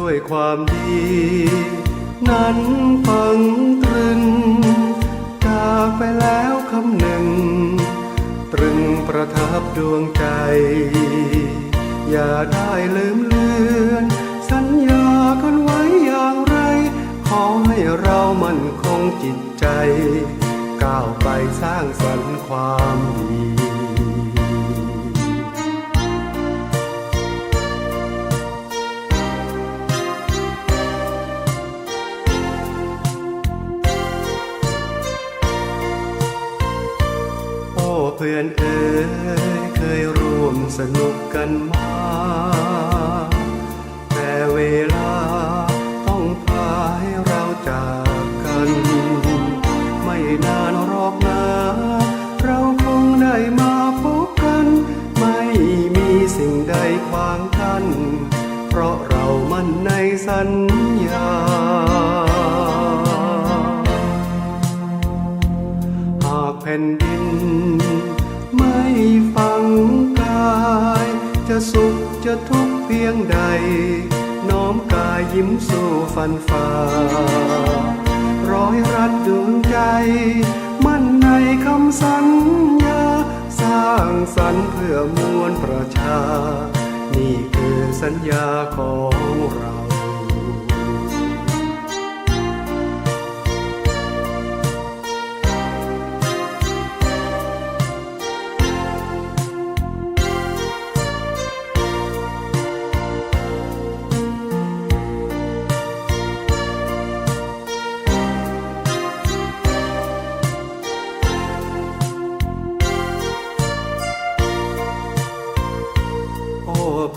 ด้วยความดี นั้นฝังตรึงจากไปแล้วคำหนึ่ง ตรึงประทับดวงใจ อย่าได้ลืมเลือน สัญญากันไว้อย่างไร ขอให้เรามั่นคงจิตใจ ก้าวไปสร้างสรรค์ความดี เพื่อนเอ๋ยเคยร่วมสนุกกันมา แต่เวลาต้องพาให้เราจากกัน ไม่นานหรอกนะเราคงได้มาพบกัน ไม่มีสิ่งใดขวางกัน เพราะเรามั่นในสัญญา จะทุกเพียงใด น้อมกายยิ้มสู่ฟันฝ่าร้อยรัดดวงใจ มั่นในคำสัญญา สร้างสรรค์เพื่อมวลประชา นี่คือสัญญาของเรา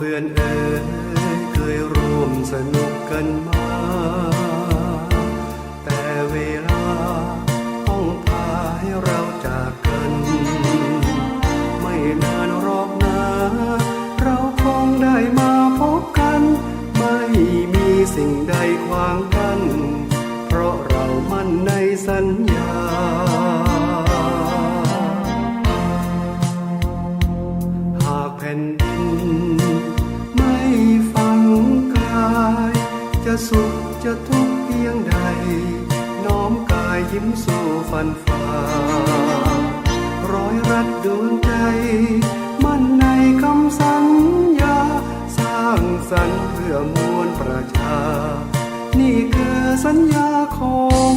พื่อนเอ๋ยเคยร่วมสนุกกันมา แต่เวลาต้องพาให้เราจากกัน ไม่นานหรอกนะเราคงได้มาพบกัน ไม่มีสิ่งใดขวางกัน ยิ้มสู่ฟันฝ่าร้อยรัดดวงใจ มั่นในคำสัญญา สร้างสรรค์เพื่อมวลประชา นี่คือสัญญาของ